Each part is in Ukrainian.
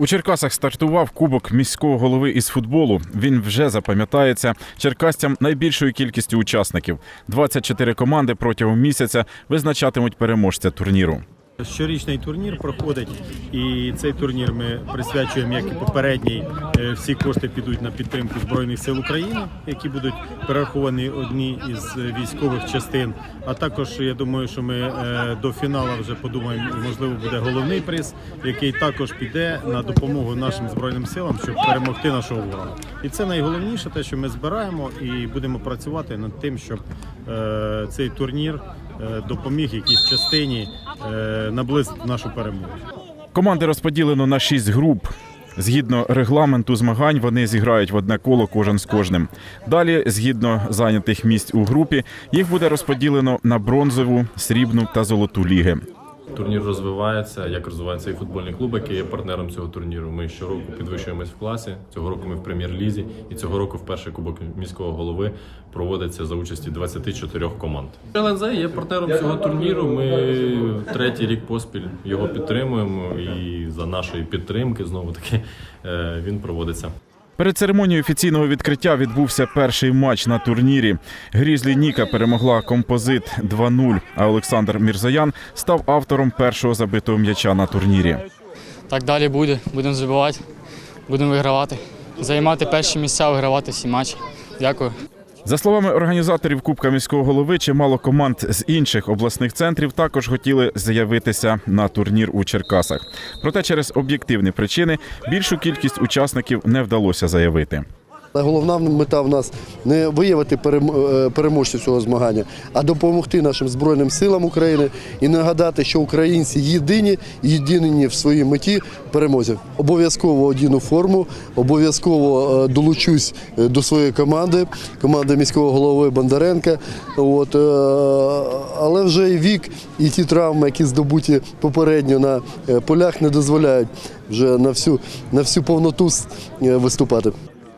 У Черкасах стартував кубок міського голови із футболу. Він вже запам'ятається черкастям найбільшою кількістю учасників. 24 команди протягом місяця визначатимуть переможця турніру. Щорічний турнір проходить, і цей турнір ми присвячуємо, як і попередній. Е, Всі кошти підуть на підтримку Збройних сил України, які будуть перераховані одні із військових частин. А також я думаю, що ми е, до фіналу вже подумаємо, можливо, буде головний приз, який також піде на допомогу нашим збройним силам, щоб перемогти нашого ворога. І це найголовніше, те, що ми збираємо і будемо працювати над тим, щоб е, цей турнір допоміг якійсь частині е, наблизити нашу перемогу. Команди розподілено на шість груп. Згідно регламенту змагань, вони зіграють в одне коло кожен з кожним. Далі, згідно зайнятих місць у групі, їх буде розподілено на бронзову, срібну та золоту ліги. Турнір розвивається, як розвивається і футбольний клуб, який є партнером цього турніру. Ми щороку підвищуємось в класі. Цього року ми в прем'єр-лізі, і цього року вперше кубок міського голови проводиться за участі 24 команд. ЛНЗ є партнером цього турніру. Ми третій рік поспіль його підтримуємо, і за нашої підтримки знову таки е, він проводиться. Перед церемонією офіційного відкриття відбувся перший матч на турнірі. Грізлі Ніка перемогла композит 2-0, а Олександр Мірзаян став автором першого забитого м'яча на турнірі. Так далі буде. Будемо забивати, будемо вигравати, займати перші місця, вигравати всі матчі. Дякую. За словами організаторів Кубка міського голови, чимало команд з інших обласних центрів також хотіли заявитися на турнір у Черкасах. Проте через об'єктивні причини більшу кількість учасників не вдалося заявити. Головна мета в нас не виявити е, переможців цього змагання, а допомогти нашим Збройним силам України і нагадати, що українці єдині, єдині в своїй меті перемозі. Обов'язково одіну форму, обов'язково е, долучусь е, до своєї команди, команди міського голови Бондаренка. От, але вже і вік, і ті травми, які здобуті попередньо на полях, не дозволяють вже на всю, на всю повноту виступати.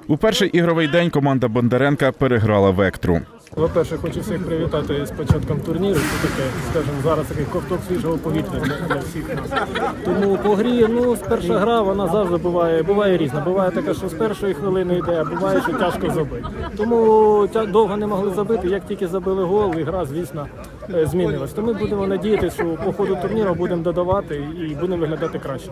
У перший ігровий день команда Бондаренка переграла вектру. По-перше, хочу всіх привітати з початком турніру. Це таке, скажімо, зараз такий ковток свіжого повітря для, всіх нас. Тому по грі, ну, перша гра вона завжди буває, буває різна. Буває така, що з першої хвилини йде, а буває, що тяжко забити. Тому довго не могли забити. Як тільки забили гол, і гра, звісно, е, змінилась. То ми будемо надіятися, що по ходу турніру будемо додавати і будемо виглядати краще.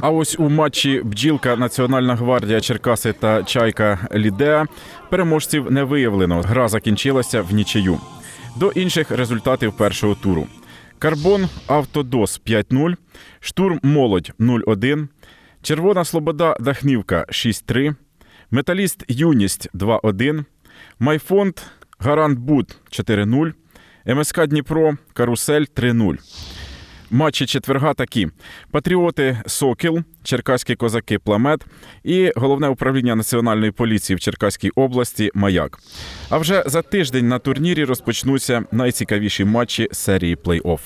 А ось у матчі Бджілка, Національна гвардія Черкаси та Чайка Лідеа переможців не виявлено. Гра закінчилася в нічию. До інших результатів першого туру: Карбон Автодос 5-0, Штурм Молодь 0-1, Червона Слобода Дахнівка 6-3, Металіст Юність 2-1, Майфонд Гарант Буд 4-0, МСК Дніпро Карусель 3-0. Матчі четверга такі: Патріоти Сокіл, Черкаські козаки Пламет і головне управління національної поліції в Черкаській області Маяк. А вже за тиждень на турнірі розпочнуться найцікавіші матчі серії плей-офф.